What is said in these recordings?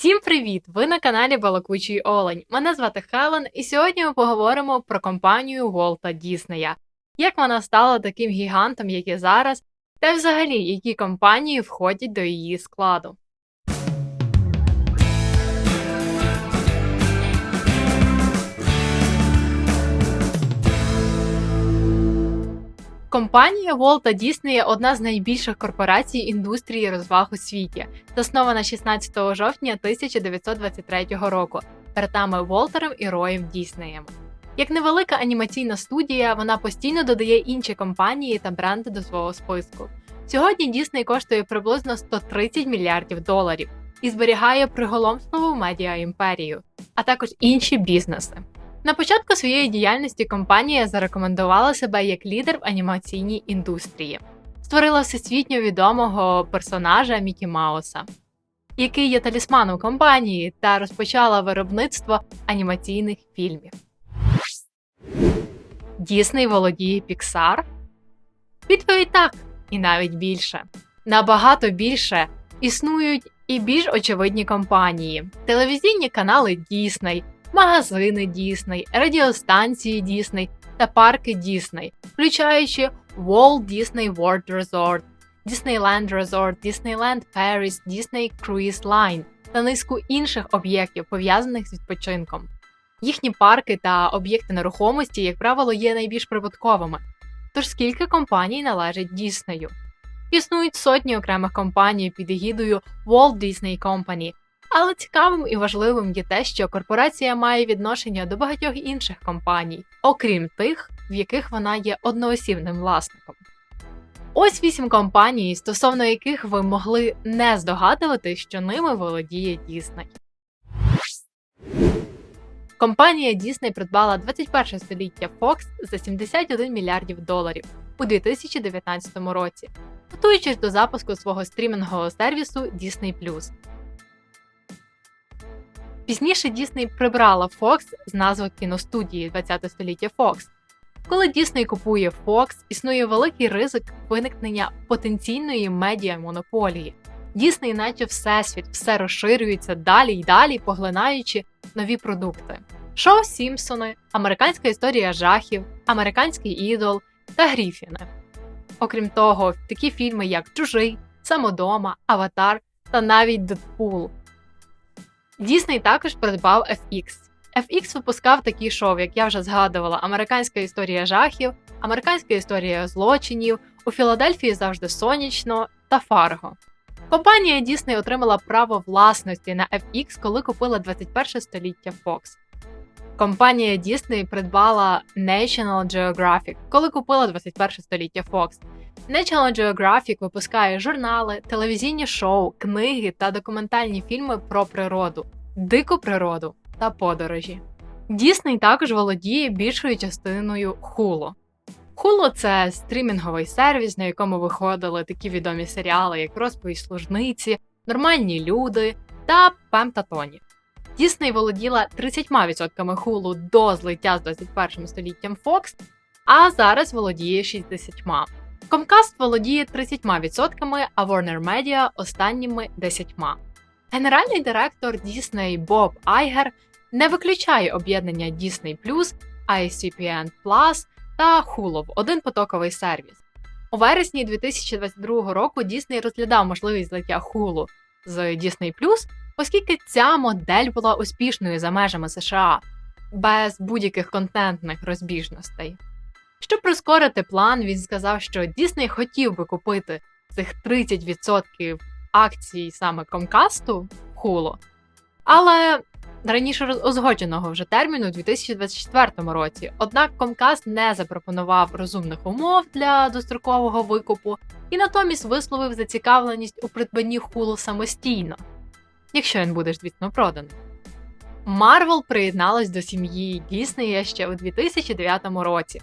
Всім привіт! Ви на каналі Балакучий Олень. Мене звати Хелен, і сьогодні ми поговоримо про компанію Волта Діснея. Як вона стала таким гігантом, як і зараз, та взагалі які компанії входять до її складу. Компанія Волта Діснея одна з найбільших корпорацій індустрії розваг у світі, заснована 16 жовтня 1923 року братами Волтером і Роєм Діснеєм. Як невелика анімаційна студія, вона постійно додає інші компанії та бренди до свого списку. Сьогодні Дісней коштує приблизно 130 мільярдів доларів і зберігає приголомшливу медіа імперію, а також інші бізнеси. На початку своєї діяльності компанія зарекомендувала себе як лідер в анімаційній індустрії, створила всесвітньо відомого персонажа Мікі Мауса, який є талісманом компанії, та розпочала виробництво анімаційних фільмів. Дісней володіє Pixar? Відповідь так, і навіть більше. Набагато більше існують і більш очевидні компанії, телевізійні канали Дісней магазини Дісней, радіостанції Дісней та парки Дісней, включаючи Walt Disney World Resort, Disneyland Resort, Disneyland Paris, Disney Cruise Line та низку інших об'єктів, пов'язаних з відпочинком. Їхні парки та об'єкти нерухомості, як правило, є найбільш прибутковими. Тож скільки компаній належить Діснею? Існують сотні окремих компаній під егідою Walt Disney Company, але цікавим і важливим є те, що корпорація має відношення до багатьох інших компаній, окрім тих, в яких вона є одноосібним власником. Ось вісім компаній, стосовно яких ви могли не здогадувати, що ними володіє Дісней. Компанія Disney придбала 21 століття Fox за 71 мільярдів доларів у 2019 році, готуючись до запуску свого стрімінгового сервісу Disney+. Пізніше Дісней прибрала Fox з назви кіностудії 20 століття Fox. Коли Дісней купує Fox, існує великий ризик виникнення потенційної медіа-монополії. Дісней, наче всесвіт, все розширюється далі й далі, поглинаючи нові продукти. Шоу Сімпсони, Американська історія жахів, Американський ідол та Гріфіни. Окрім того, такі фільми, як Чужий, Самодома, Аватар та навіть Дедпул Дісней також придбав FX. FX випускав такі шоу, як я вже згадувала: Американська історія жахів, Американська історія злочинів, у Філадельфії завжди сонячно та Фарго. Компанія Disney отримала право власності на FX, коли купила 21 століття Fox. Компанія Disney придбала National Geographic, коли купила 21 століття Fox. National Geographic випускає журнали, телевізійні шоу, книги та документальні фільми про природу, дику природу та подорожі. Дісней також володіє більшою частиною Hulu. Hulu – це стрімінговий сервіс, на якому виходили такі відомі серіали, як Розповідь служниці, Нормальні люди та Пем та Тоні. Дісней володіла 30% Hulu до злиття з 21 століттям Fox, а зараз володіє 60%. Comcast володіє 30%, а Warner Media останніми 10%. Генеральний директор Disney Боб Айгер не виключає об'єднання Disney+, ICPN Plus та Hulu в один потоковий сервіс. У вересні 2022 року Disney розглядав можливість злиття Hulu з Disney+, оскільки ця модель була успішною за межами США без будь-яких контентних розбіжностей. Щоб прискорити план, він сказав, що Дісней хотів би купити цих 30% акцій саме Комкасту Hulu, але раніше узгодженого вже терміну у 2024 році. Однак Comcast не запропонував розумних умов для дострокового викупу і натомість висловив зацікавленість у придбанні Hulu самостійно, якщо він буде звісно проданий. Марвел приєдналась до сім'ї Діснея ще у 2009 році.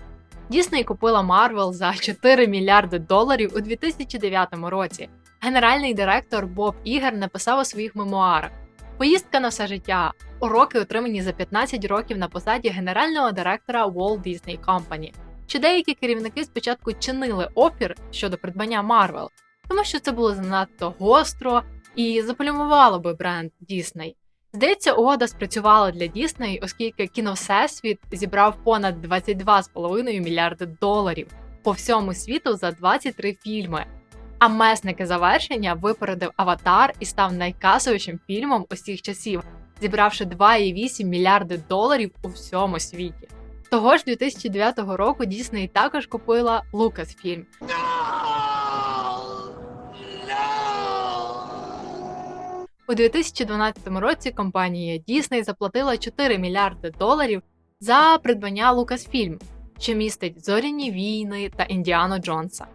Дісней купила Марвел за 4 мільярди доларів у 2009 році. Генеральний директор Боб Ігер написав у своїх мемуарах: Поїздка на все життя, уроки отримані за 15 років на посаді генерального директора Walt Disney Company. Чи деякі керівники спочатку чинили опір щодо придбання Марвел, тому що це було занадто гостро і заполюмувало би бренд Disney. Здається, угода спрацювала для Disney, оскільки кіновсесвіт зібрав понад 22,5 мільярди доларів по всьому світу за 23 фільми. А месники завершення випередив Аватар і став найкасовішим фільмом усіх часів, зібравши 2,8 мільярди доларів у всьому світі. Того ж 2009 року Disney також купила Lucasfilm. У 2012 році компанія Disney заплатила 4 мільярди доларів за придбання Lucasfilm, що містить зоряні війни та Індіану Джонса.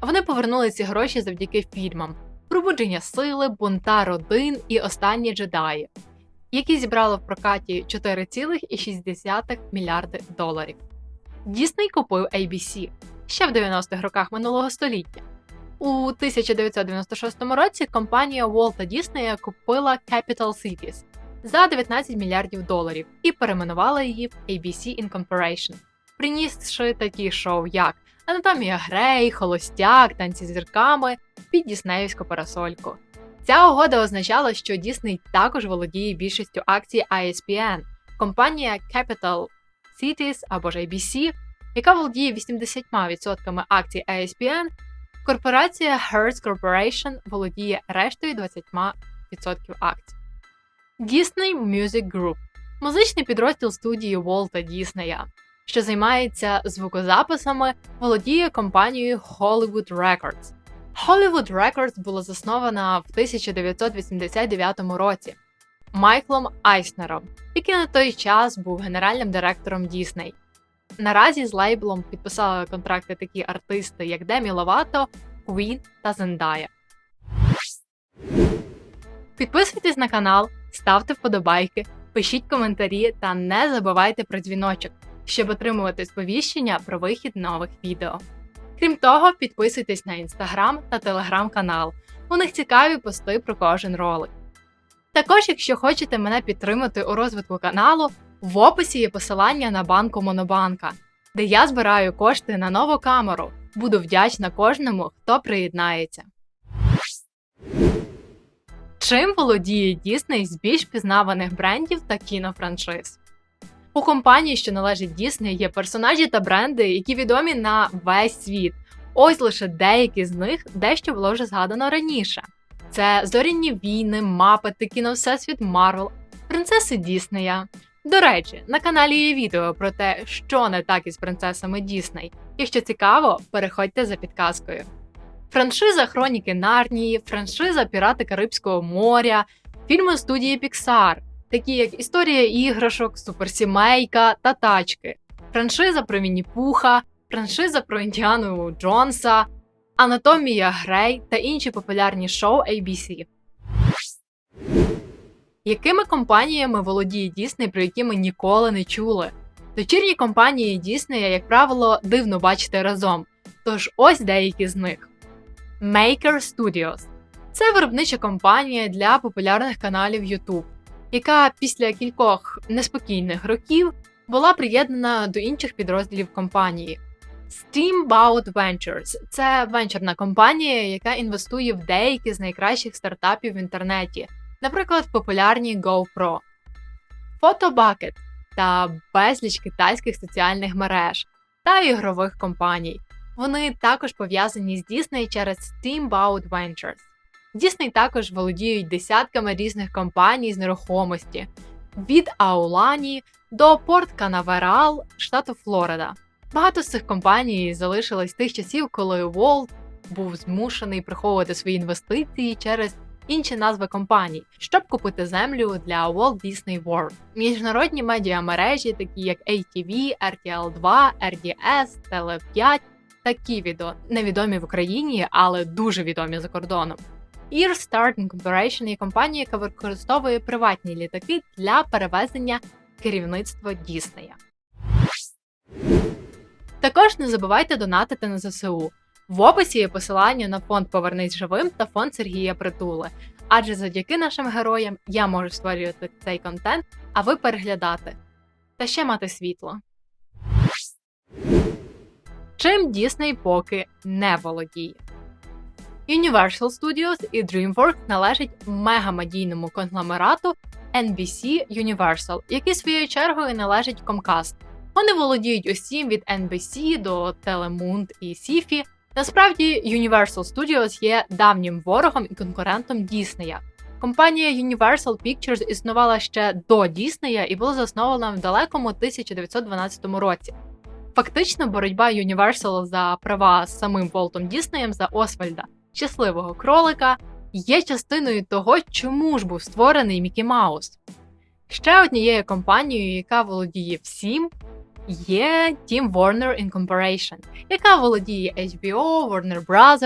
Вони повернули ці гроші завдяки фільмам Пробудження сили, Бунта родин і Останні джедаї, які зібрали в прокаті 4,6 мільярди доларів. Дісней купив ABC ще в 90-х роках минулого століття. У 1996 році компанія Волта Діснея купила Capital Cities за 19 мільярдів доларів і перейменувала її в ABC Incorporation, принісши такі шоу, як Анатомія Грей, Холостяк, танці з зірками під Діснеївську парасольку. Ця угода означала, що Disney також володіє більшістю акцій ISPN, компанія Capital Cities або ж ABC, яка володіє 80% акцій ISPN, корпорація Hertz Corporation володіє рештою 20% акцій. Disney Music Group музичний підрозділ студії Волта Діснея, що займається звукозаписами, володіє компанією Hollywood Records. Hollywood Records була заснована в 1989 році Майклом Айснером, який на той час був генеральним директором Дісней. Наразі з лейблом підписали контракти такі артисти, як Демі Ловато, Queen та Зендая. Підписуйтесь на канал, ставте вподобайки, пишіть коментарі та не забувайте про дзвіночок, щоб отримувати сповіщення про вихід нових відео. Крім того, підписуйтесь на інстаграм та телеграм-канал. У них цікаві пости про кожен ролик. Також, якщо хочете мене підтримати у розвитку каналу, в описі є посилання на банку Монобанка, де я збираю кошти на нову камеру. Буду вдячна кожному, хто приєднається. Чим володіє Дісней з більш пізнаваних брендів та кінофраншиз? У компанії, що належить Дісней, є персонажі та бренди, які відомі на весь світ. Ось лише деякі з них дещо було вже згадано раніше. Це зорінні війни, мапети, кіно Всесвіт Марвел, принцеси Діснея. До речі, на каналі є відео про те, що не так із принцесами Дісней. Якщо цікаво, переходьте за підказкою. Франшиза Хроніки Нарнії, франшиза Пірати Карибського моря, фільми студії Pixar, такі як Історія іграшок, Суперсімейка та тачки, франшиза про Міні-Пуха, франшиза про Індіану Джонса, Анатомія Грей та інші популярні шоу ABC. Якими компаніями володіє Дісней, про які ми ніколи не чули? Дочірні компанії Діснея, як правило, дивно бачити разом. Тож ось деякі з них: Maker Studios це виробнича компанія для популярних каналів YouTube, яка після кількох неспокійних років була приєднана до інших підрозділів компанії. Steamboat Ventures – це венчурна компанія, яка інвестує в деякі з найкращих стартапів в інтернеті, наприклад, популярні GoPro, Photobucket та безліч китайських соціальних мереж та ігрових компаній. Вони також пов'язані з Disney через Steamboat Ventures. Disney також володіють десятками різних компаній з нерухомості від Аулані до Порт Канаверал, штату Флорида. Багато з цих компаній залишились з тих часів, коли Walt був змушений приховувати свої інвестиції через інші назви компаній, щоб купити землю для Walt Disney World. Міжнародні медіамережі, такі як ATV, RTL 2, RDS, Tele 5 та Kivido, невідомі в Україні, але дуже відомі за кордоном. Air Start Incorporation є компанія, яка використовує приватні літаки для перевезення керівництва Діснея. Також не забувайте донатити на ЗСУ. В описі є посилання на фонд Повернись живим та фонд Сергія Притули. Адже завдяки нашим героям я можу створювати цей контент, а ви переглядати та ще мати світло. Чим Дісней поки не володіє. Universal Studios і DreamWorks належать мегамедійному конгломерату NBC Universal, який своєю чергою належить Comcast. Вони володіють усім від NBC до Telemundo і Sify. Насправді, Universal Studios є давнім ворогом і конкурентом Діснея. Компанія Universal Pictures існувала ще до Діснея і була заснована в далекому 1912 році. Фактично, боротьба Universal за права з самим Волтом Діснеєм за Освальда, щасливого кролика, є частиною того, чому ж був створений Мікі Маус. Ще однією компанією, яка володіє всім, є Team Warner Incorporation, яка володіє HBO, Warner Bros.,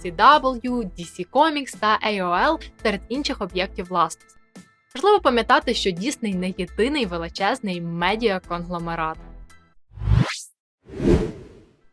CW, DC Comics та AOL серед інших об'єктів власності. Важливо пам'ятати, що Disney не єдиний величезний медіаконгломерат.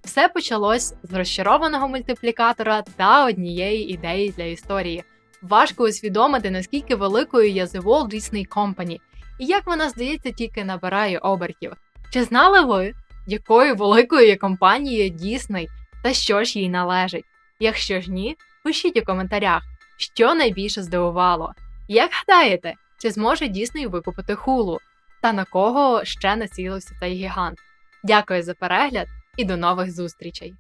Все почалось з розчарованого мультиплікатора та однієї ідеї для історії. Важко усвідомити, наскільки великою є The Walt Disney Company, і як вона, здається, тільки набирає обертів. Чи знали ви, якою великою є компанією Disney та що ж їй належить? Якщо ж ні, пишіть у коментарях, що найбільше здивувало. Як гадаєте, чи зможе Disney викупити хулу? Та на кого ще націлився цей гігант? Дякую за перегляд і до нових зустрічей!